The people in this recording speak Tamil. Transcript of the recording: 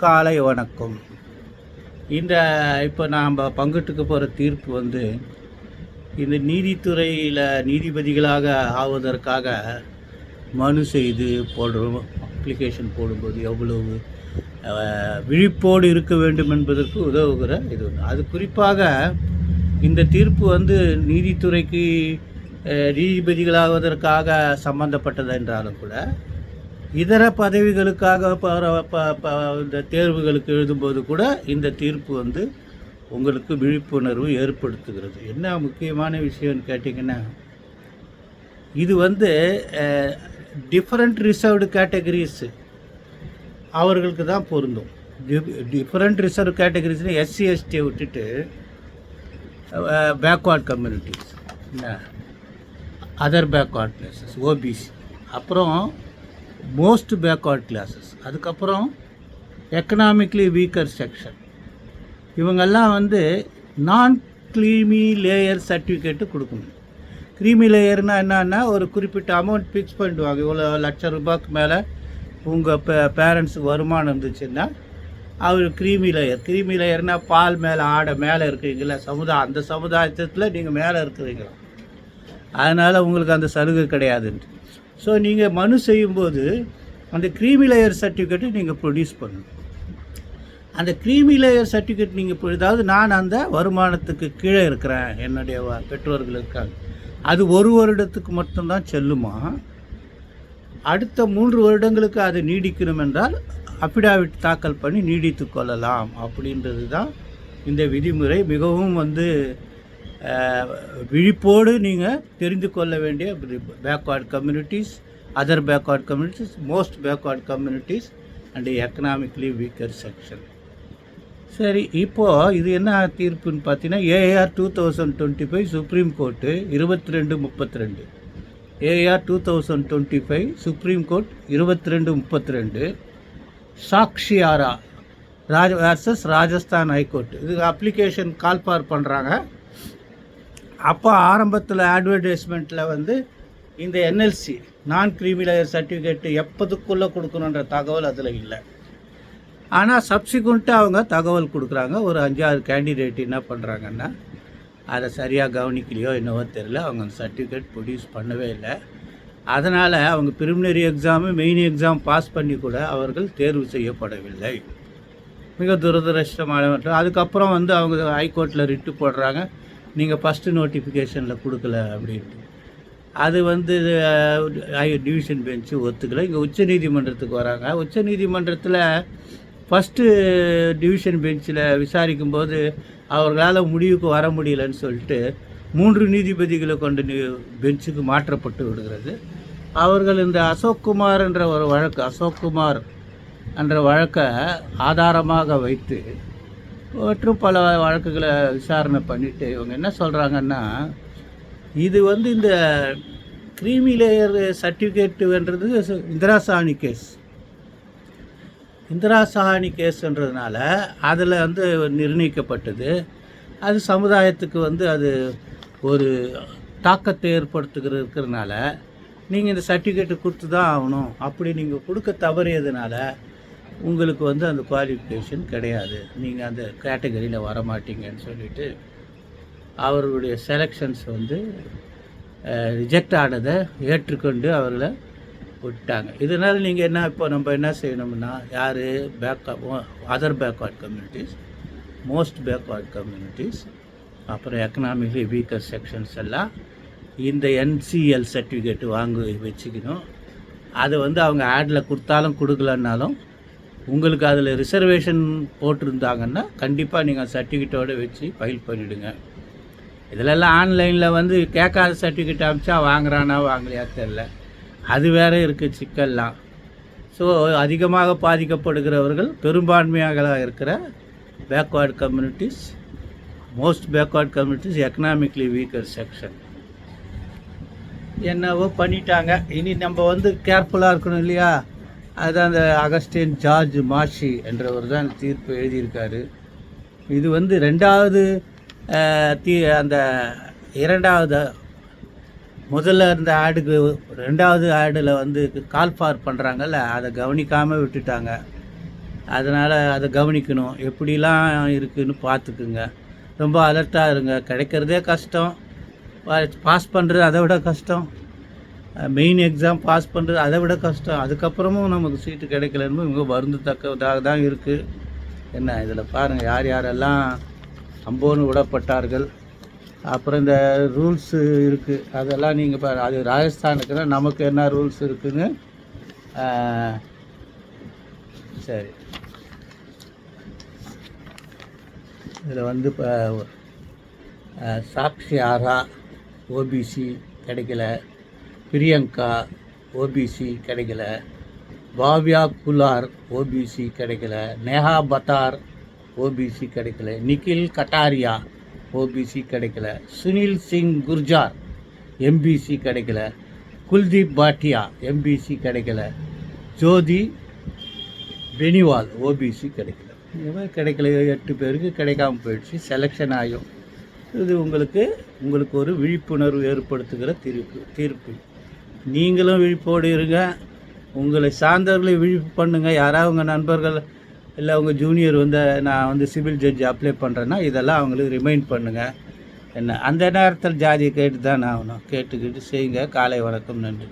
காலை வணக்கம். இந்த இப்போ நாம் பங்குட்டுக்கு போகிற தீர்ப்பு வந்து இந்த நீதித்துறையில் நீதிபதிகளாக ஆவதற்காக மனு செய்து போடுற அப்ளிகேஷன் போடும்போது எவ்வளவு விழிப்போடு இருக்க வேண்டும் என்பதற்கு உதவுகிற இது ஒன்று அது குறிப்பாக இந்த தீர்ப்பு வந்து நீதித்துறைக்கு நீதிபதிகளாவதற்காக சம்பந்தப்பட்டது என்றாலும் கூட இதர பதவிகளுக்காக இந்த தேர்வுகளுக்கு எழுதும்போது கூட இந்த தீர்ப்பு வந்து உங்களுக்கு விழிப்புணர்வு ஏற்படுத்துகிறது. என்ன முக்கியமான விஷயம்னு கேட்டிங்கன்னா இது வந்து டிஃப்ரெண்ட் ரிசர்வ்டு கேட்டகரிஸு அவர்களுக்கு தான் பொருந்தும். டிஃப்ரெண்ட் ரிசர்வ் கேட்டகரிஸ்னு எஸ்சி எஸ்டியை விட்டுட்டு backward communities other backward places OBC அப்புறம் மோஸ்ட் பேக்வர்ட் கிளாஸஸ் அதுக்கப்புறம் எக்கனாமிக்லி வீக்கர் செக்ஷன் இவங்கெல்லாம் வந்து நான் க்ரீமி லேயர் சர்டிஃபிகேட்டு கொடுக்கணும். க்ரீமி லேயர்னால் என்னன்னா ஒரு குறிப்பிட்ட அமௌண்ட் ஃபிக்ஸ் பண்ணிடுவாங்க. இவ்வளோ லட்சம் ரூபாய்க்கு மேலே உங்கள் பே பேரண்ட்ஸுக்கு வருமானம் இருந்துச்சுன்னா அவர் க்ரீமி லேயர் க்ரீமி லேயர்னால் பால் மேலே ஆடை மேலே இருக்கிறீங்களா சமுதாயம் அந்த சமுதாயத்தில் நீங்கள் மேலே இருக்கிறீங்களா? அதனால் உங்களுக்கு அந்த சலுகை கிடையாதுன்ட்டு. ஸோ நீங்கள் மனு செய்யும்போது அந்த க்ரீமி லேயர் சர்டிஃபிகேட்டை நீங்கள் ப்ரொடியூஸ் பண்ணணும். அந்த க்ரீமி லேயர் சர்டிஃபிகேட் நீங்கள் இப்போ அதாவது நான் அந்த வருமானத்துக்கு கீழே இருக்கிறேன் என்னுடைய பெற்றோர்கள் இருக்காங்க. அது ஒரு வருடத்துக்கு மட்டும்தான் செல்லுமா? அடுத்த மூன்று வருடங்களுக்கு அது நீடிக்கணும் என்றால் அஃபிடாவிட் தாக்கல் பண்ணி நீடித்து கொள்ளலாம். அப்படின்றது தான் இந்த விதிமுறை. மிகவும் வந்து விழிப்போடு நீங்கள் தெரிந்து கொள்ள வேண்டிய backward communities other backward communities most backward communities and economically weaker section சரி இப்போது இது என்ன தீர்ப்புன்னு பார்த்தீங்கன்னா year two thousand twenty five Supreme court இருபத்தி ரெண்டு முப்பத்தி ரெண்டு year two thousand twenty five Supreme court இருபத்தி ரெண்டு முப்பத்தி ரெண்டு சாக்ஷியாரா Raja versus Rajasthan high court இது அப்ளிகேஷன் கால்பார் பண்ணுறாங்க அப்போ ஆரம்பத்தில் அட்வர்டைஸ்மெண்ட்டில் வந்து இந்த என்எல்சி நான் கிரிமிலேயர் சர்டிஃபிகேட்டு எப்போதுக்குள்ளே கொடுக்கணுன்ற தகவல் அதில் இல்லை. ஆனால் சப்சிக்வெண்ட்டாக அவங்க தகவல் கொடுக்குறாங்க. ஒரு அஞ்சாறு கேண்டிடேட் என்ன பண்ணுறாங்கன்னா அதை சரியாக கவனிக்கலையோ என்னவோ தெரில அவங்க அந்த சர்டிஃபிகேட் ப்ரொடியூஸ் பண்ணவே இல்லை. அதனால் அவங்க preliminary exam main exam pass பண்ணி கூட அவர்கள் தேர்வு செய்யப்படவில்லை. மிக துரதிருஷ்டமான மற்றும் அதுக்கப்புறம் வந்து அவங்க ஹைகோர்ட்டில் ரிட்டு போடுறாங்க. நீங்கள் ஃபஸ்ட்டு நோட்டிஃபிகேஷனில் கொடுக்கல அப்படின்ட்டு. அது வந்து டிவிஷன் பெஞ்சு ஒத்துக்கல. இங்கே உச்சநீதிமன்றத்துக்கு வராங்க. உச்சநீதிமன்றத்தில் ஃபஸ்ட்டு டிவிஷன் பெஞ்சில் விசாரிக்கும்போது அவர்களால் முடிவுக்கு வர முடியலன்னு சொல்லிட்டு மூன்று நீதிபதிகளை கொண்ட நீ பெஞ்சுக்கு மாற்றப்பட்டு விடுகிறது. அவர்கள் இந்த அசோக்குமார் என்ற ஒரு வழக்கு அசோக்குமார் என்ற வழக்கை ஆதாரமாக வைத்து மற்றும் பல வழக்குகளை விசாரணை பண்ணிவிட்டு இவங்க என்ன சொல்கிறாங்கன்னா இது வந்து இந்த க்ரீமி லேயர் சர்டிஃபிகேட்டுன்றது இந்திரா சாணி கேஸ். இந்திரா சாணி கேஸ்ன்றதுனால அதில் வந்து நிர்ணயிக்கப்பட்டது. அது சமுதாயத்துக்கு வந்து அது ஒரு தாக்கத்தை ஏற்படுத்துகிற இருக்கிறதுனால நீங்கள் இந்த சர்டிஃபிகேட்டு கொடுத்து தான் ஆகணும். அப்படி நீங்கள் கொடுக்க தவறியதுனால உங்களுக்கு வந்து அந்த குவாலிஃபிகேஷன் கிடையாது. நீங்கள் அந்த கேட்டகரியில் வர மாட்டீங்கன்னு சொல்லிட்டு அவர்களுடைய செலெக்ஷன்ஸ் வந்து ரிஜெக்ட் ஆனதை ஏற்றுக்கொண்டு அவர்களை விட்டாங்க. இதனால் நீங்கள் என்ன இப்போ நம்ம என்ன செய்யணும்னா யார் back other backward communities most backward communities அப்புறம் எக்கனாமிக்லி வீக்கர் செக்ஷன்ஸ் எல்லாம் இந்த என்சிஎல் சர்டிஃபிகேட் வாங்கி வச்சுக்கணும். அதை வந்து அவங்க ஆடில் கொடுத்தாலும் கொடுக்கலன்னாலும் உங்களுக்கு அதில் ரிசர்வேஷன் போட்டிருந்தாங்கன்னா கண்டிப்பாக நீங்கள் சர்டிஃபிகேட்டோடு வச்சு ஃபைல் பண்ணிவிடுங்க இதிலெல்லாம் ஆன்லைனில் வந்து கேட்காத சர்டிஃபிகேட் அமிச்சா வாங்குறானா வாங்கலையா தெரில அது வேறு இருக்குது சிக்கல்லாம். ஸோ அதிகமாக பாதிக்கப்படுகிறவர்கள் பெரும்பான்மையாக இருக்கிற backward communities most backward communities economically weaker section என்னவோ பண்ணிட்டாங்க. இனி நம்ம வந்து கேர்ஃபுல்லாக இருக்கணும் இல்லையா? அதுதான் அந்த அகஸ்டின் ஜார்ஜ் மாஷி என்றவர் தான் தீர்ப்பு எழுதியிருக்காரு. இது வந்து ரெண்டாவது தீ அந்த இரண்டாவது முதல்ல இருந்த ஆடுக்கு ரெண்டாவது ஆடில் வந்து கால் ஃபார் பண்ணுறாங்கல்ல அதை கவனிக்காமல் விட்டுட்டாங்க. அதனால் அதை கவனிக்கணும். எப்படிலாம் இருக்குதுன்னு பார்த்துக்குங்க. ரொம்ப அலர்ட்டாக இருங்க. கிடைக்கிறதே கஷ்டம். பாஸ் பண்ணுறது அதை விட கஷ்டம். மெயின் எக்ஸாம் பாஸ் பண்ணுறது அதை விட கஷ்டம். அதுக்கப்புறமும் நமக்கு சீட்டு கிடைக்கலன்னு இவங்க வருந்தத்தக்கதாக தான் இருக்குது என்ன இதில் பாருங்கள் யார் யாரெல்லாம் அம்போன்னு விடப்பட்டார்கள். அப்புறம் இந்த ரூல்ஸு இருக்குது அதெல்லாம் நீங்கள் பாரு அது ராஜஸ்தானுக்குன்னா நமக்கு என்ன ரூல்ஸ் இருக்குதுன்னு சரி. இதில் வந்து இப்போ சாக்ஷி ஆரா ஓபிசி கிடைக்கல. பிரியங்கா ஓபிசி கிடைக்கல. பாவ்யா குலார் ஓபிசி கிடைக்கல. நேஹா பத்தார் ஓபிசி கிடைக்கல. நிக்கில் கட்டாரியா ஓபிசி கிடைக்கல. சுனில் சிங் குர்ஜார் எம்பிசி கிடைக்கல. குல்தீப் பாட்டியா எம்பிசி கிடைக்கல. ஜோதி பெனிவால் ஓபிசி கிடைக்கல. இவன் கிடைக்கல. எட்டு பேருக்கு கிடைக்காம போயிடுச்சு. செலெக்ஷன் ஆகும் இது உங்களுக்கு உங்களுக்கு ஒரு விழிப்புணர்வு ஏற்படுத்துகிற தீர்ப்பு தீர்ப்பு. நீங்களும் விழிப்போடு இருங்க. உங்களை சார்ந்தவர்களை விழிப்பு பண்ணுங்கள் யாராவது உங்கள் நண்பர்கள் இல்லை உங்கள் ஜூனியர் வந்து நான் வந்து சிவில் ஜட்ஜ் அப்ளை பண்ணுறேன்னா இதெல்லாம் அவங்களுக்கு ரிமைண்ட் பண்ணுங்கள் என்ன? அந்த நேரத்தில் ஜாதியை கேட்டு தான் ஆகணும். கேட்டுக்கிட்டு செய்யுங்க. காலை வணக்கம். நன்றி.